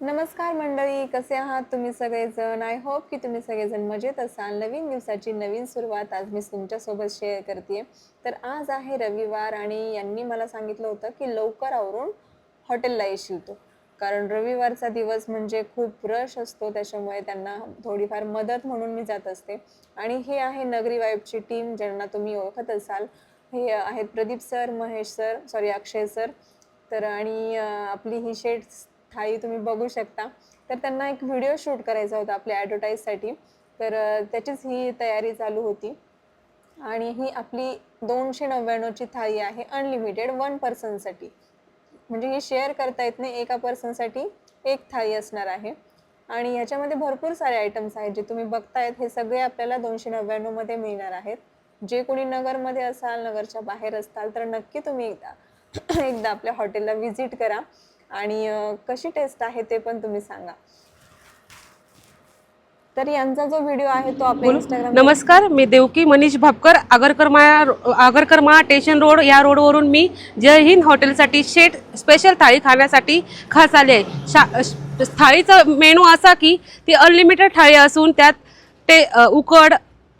नमस्कार मंडळी कसे आहात तुम्ही सगळेजण? आय होप की तुम्ही सगळेजण मजेत असाल. नवीन दिवसाची नवीन सुरुवात आज मी तुमच्यासोबत शेअर करते तर आज आहे रविवार आणि यांनी मला सांगितलं होतं की लवकर आवरून हॉटेलला येशील तो. कारण रविवारचा दिवस म्हणजे खूप रश असतो त्याच्यामुळे त्यांना थोडीफार मदत म्हणून मी जात असते. आणि हे आहे नगरी वाईबची टीम ज्यांना तुम्ही ओळखत असाल. हे आहेत Pradeep sir Mahesh sir sorry Akshay sir. तर आणि आपली ही शेड थाळी तुम्ही बघू शकता. तर त्यांना एक व्हिडिओ शूट करायचा होता आपल्या ॲडव्हर्टाईजसाठी तर त्याचीच ही तयारी चालू होती. आणि ही आपली दोनशे नव्याण्णवची थाळी आहे अनलिमिटेड वन पर्सनसाठी म्हणजे ही शेअर करता येत नाही एका पर्सनसाठी एक थाळी असणार आहे. आणि ह्याच्यामध्ये भरपूर सारे आयटम्स आहेत जे तुम्ही बघतायत हे सगळे आपल्याला दोनशे नव्याण्णवमध्ये मिळणार आहेत. जे कोणी नगरमध्ये असाल नगरच्या बाहेर असताल तर नक्की तुम्ही एकदा एकदा आपल्या हॉटेलला व्हिजिट करा आणि कशी टेस्ट आहे ते पण तुम्ही सांगा. तर यांचा जो व्हिडिओ आहे तो आपल्या इंस्टाग्राम नमस्कार मी देवकी मनीष भापकर आगरकर्मा आगरकर्मा स्टेशन रोड या रोडवरून मी जय हिंद हॉटेलसाठी शेट स्पेशल थाळी खाण्यासाठी खास आले आहे. शा थाळीचा मेनू असा की ती अनलिमिटेड थाळी असून त्यात ते उकड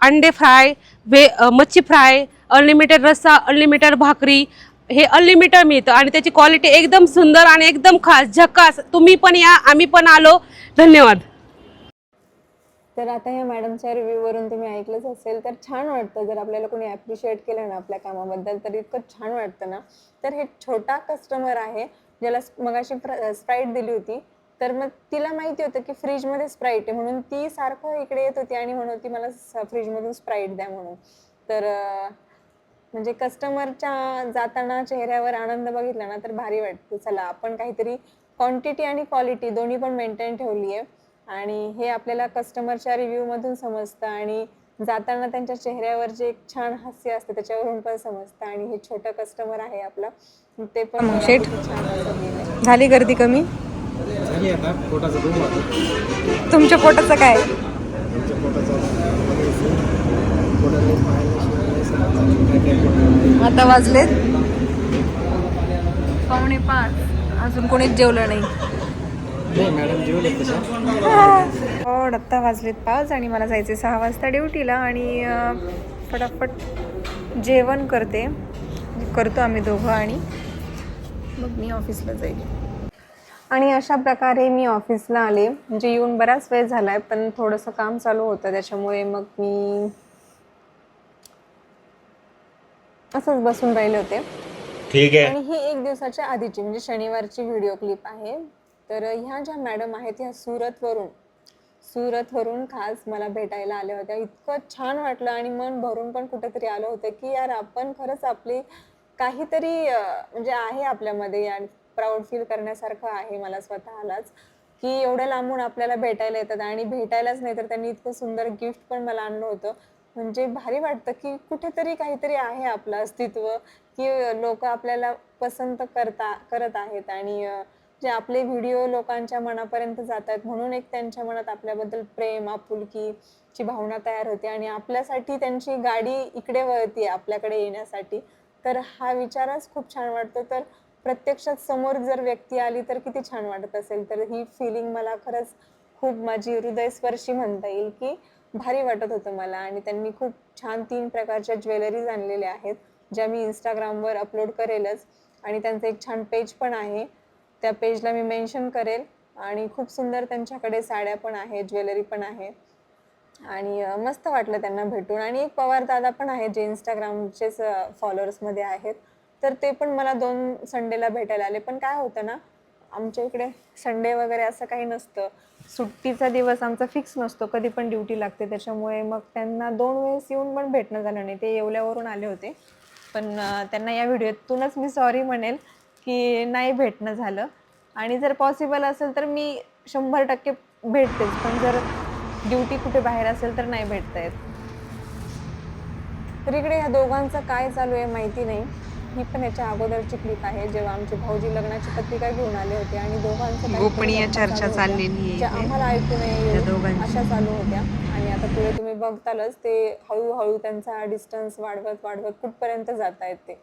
अंडे फ्राय वे मच्छी फ्राय अनलिमिटेड रस्सा अनलिमिटेड भाकरी हे अनलिमिटेड मिळतं. आणि त्याची क्वालिटी एकदम सुंदर आणि एकदम खास झकास. तुम्ही पण या आम्ही पण आलो. धन्यवाद. तर आता या मॅडमच्या रिव्ह्यूवरून तुम्ही ऐकलंच असेल तर छान वाटतं जर आपल्याला कोणी ॲप्रिशिएट केलं ना आपल्या कामाबद्दल तर इतकं छान वाटतं ना. तर हे छोटा कस्टमर आहे ज्याला मगाशी स्प्राईट दिली होती. तर मग तिला माहिती होतं की फ्रीजमध्ये स्प्राईट आहे म्हणून ती सारखं इकडे येत होती आणि म्हणत होती मला फ्रीजमधून स्प्राईट द्या म्हणून. तर म्हणजे कस्टमरच्या जाताना चेहऱ्यावर आनंद बघितला ना तर भारी वाटतं. चला आपण काहीतरी क्वांटिटी आणि क्वालिटी दोन्ही पण मेंटेन ठेवली आहे. आणि हे आपल्याला कस्टमरच्या रिव्ह्यूमधून समजतं आणि जाताना त्यांच्या चेहऱ्यावर जे एक छान हास्य असतं त्याच्यावरून पण समजतं. आणि हे छोटं कस्टमर आहे आपलं ते पण. झाली गर्दी कमी? झाली आता पोटाचा रूम होता तुमच्या पोटाचं काय? तुमच्या पोटाचा आता वाजलेत. पावणे पाच. अजून कोणीच जेवलं नाही. हो. आत्ता वाजलेत पाच आणि मला जायचे सहा वाजता ड्युटीला आणि फटाफट जेवण करते. करतो आम्ही दोघं आणि मग मी ऑफिसला जाईल. आणि अशा प्रकारे मी ऑफिसला आले. म्हणजे येऊन बराच वेळ झालाय पण थोडंसं काम चालू होतं त्याच्यामुळे मग मी असंच बसून राहिले होते. ठीक आणि ही एक दिवसाच्या आधीची म्हणजे शनिवारची व्हिडिओ क्लिप आहे. तर ह्या ज्या मॅडम आहेत ह्या सुरतवरून सुरतवरून खास मला भेटायला आल्या होत्या. इतकं छान वाटलं आणि मन भरून पण कुठेतरी आलं होतं की यार आपण खरंच आपली काहीतरी म्हणजे आहे आपल्यामध्ये. यार प्राऊड फील करण्यासारखं आहे मला स्वतःलाच की एवढ्या लांबून आपल्याला भेटायला येतात आणि भेटायलाच नाही तर त्यांनी इतकं सुंदर गिफ्ट पण मला आणलं होतं. म्हणजे भारी वाटतं की कुठेतरी काहीतरी आहे आपलं अस्तित्व की लोक आपल्याला पसंत करता करत आहेत आणि जे आपले व्हिडिओ लोकांच्या मनापर्यंत जात आहेत म्हणून एक त्यांच्या मनात आपल्याबद्दल प्रेम आपुलकीची भावना तयार होते आणि आपल्यासाठी त्यांची गाडी इकडे वळती आपल्याकडे येण्यासाठी. तर हा विचारच खूप छान वाटतो. तर प्रत्यक्षात समोर जर व्यक्ती आली तर किती छान वाटत असेल. तर ही फिलिंग मला खरंच खूप माझी हृदयस्पर्शी म्हणता येईल की भारी वाटत होतं मला. आणि त्यांनी खूप छान तीन प्रकारच्या ज्वेलरीज आणलेल्या आहेत ज्या मी इंस्टाग्रामवर अपलोड करेलच. आणि त्यांचं एक छान पेज पण आहे. त्या पेजला मी मेन्शन करेल. आणि खूप सुंदर त्यांच्याकडे साड्या पण आहेत ज्वेलरी पण आहे आणि मस्त वाटलं त्यांना भेटून. आणि एक पवार दादा पण आहेत जे इंस्टाग्रामचेच फॉलोअर्समध्ये आहेत. तर ते पण मला दोन संडेला भेटायला आले. पण काय होतं ना आमच्या इकडे संडे वगैरे असं काही नसतं. सुट्टीचा दिवस आमचा फिक्स नसतो. कधी पण ड्युटी लागते. त्याच्यामुळे मग त्यांना दोन वेळेस येऊन पण भेटणं झालं नाही. ते येवल्यावरून आले होते. पण त्यांना या व्हिडिओतूनच मी सॉरी म्हणेल की नाही भेटणं झालं. आणि जर पॉसिबल असेल तर मी शंभर टक्के भेटतेच. पण जर ड्युटी कुठे बाहेर असेल तर नाही भेटता येत. तर इकडे ह्या दोघांचं काय चालू आहे माहिती नाही. ही पण याच्या अगोदरची क्लिप आहे जेव्हा आमचे भाऊजी लग्नाची पत्रिका घेऊन आले होते आणि दोघांचं गोपनीय चर्चा चाललेली. आम्हाला ऐकू नये. अशा चालू होत्या आणि आता पुढे तुम्ही बघतालच ते हळूहळू त्यांचा डिस्टन्स वाढवत वाढवत कुठपर्यंत जात आहेत ते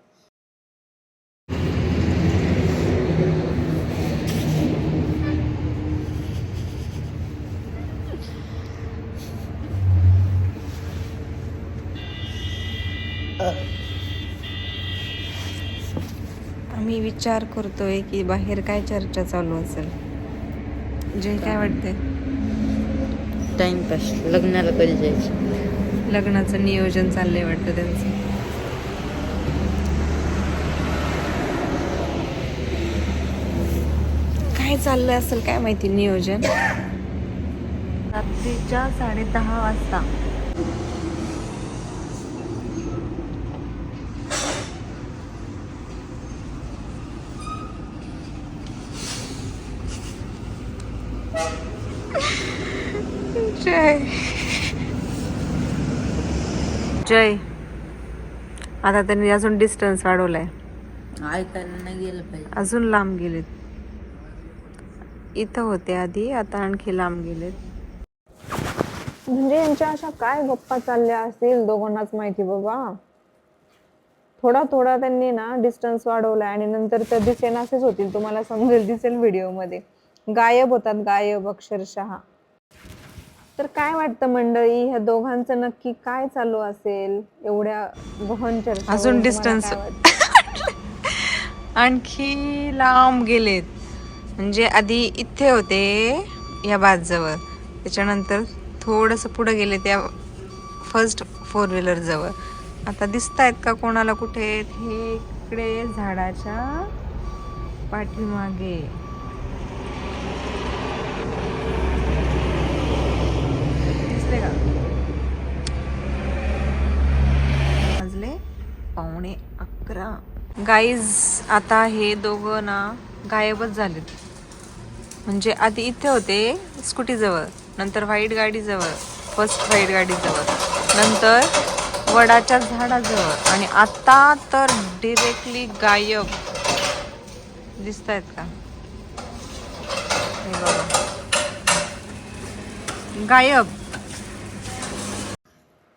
आम्ही विचार करतोय की बाहेर काय चर्चा चालू असेल? जे काय वाटते टाइमपास लग्नाला कधी जायचं? लग्नाचं नियोजन चाललंय वाटतं त्यांचं. काय चाललंय असेल काय माहिती नियोजन? रात्रीच्या साडे दहा वाजता. जय. जय. आता त्यांनी अजून डिस्टन्स वाढवलाय. ऐकायला नाही गेलं पाहिजे. अजून लांब गेलेत. इथं होते आधी आता आणखी लांब गेलेत. म्हणजे यांच्या अशा काय गप्पा चालल्या असतील दोघांनाच माहिती बाबा? थोडा थोडा त्यांनी ना डिस्टन्स वाढवलाय आणि नंतर तर दिसेनासेच होतील. तुम्हाला समजेल दिसेल व्हिडिओमध्ये गायब होतात गायब अक्षरशः. तर काय वाटतं मंडळी? ह्या दोघांचं नक्की काय चालू असेल? एवढ्या गहन चर्चा अजून distance. आणखी लांब गेलेत. म्हणजे आधी इथे होते या बाजजवळ. त्याच्यानंतर थोडंसं पुढे गेले त्या फर्स्ट फोर व्हीलर जवळ. आता दिसत आहेत का कोणाला कुठे? हे इकडे झाडाच्या पाठीमागे. दिसले का? वाजले पावणे अकरा. गाईज आता हे दोघं ना गायबच झालेत. म्हणजे आधी इथे होते स्कूटीजवळ नंतर व्हाईट गाडीजवळ फर्स्ट व्हाईट गाडीजवळ नंतर वडाच्या झाडाजवळ आणि आता तर डिरेक्टली गायब. दिसत आहेत का? हे गायब.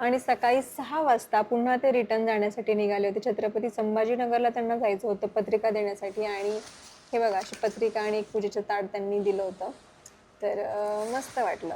आणि सकाळी सहा वाजता पुन्हा ते रिटर्न जाण्यासाठी निघाले होते. छत्रपती संभाजीनगरला त्यांना जायचं होतं पत्रिका देण्यासाठी आणि हे बघा अशी पत्रिका आणि एक पूजेचं ताट त्यांनी दिलं होतं. तर मस्त वाटलं.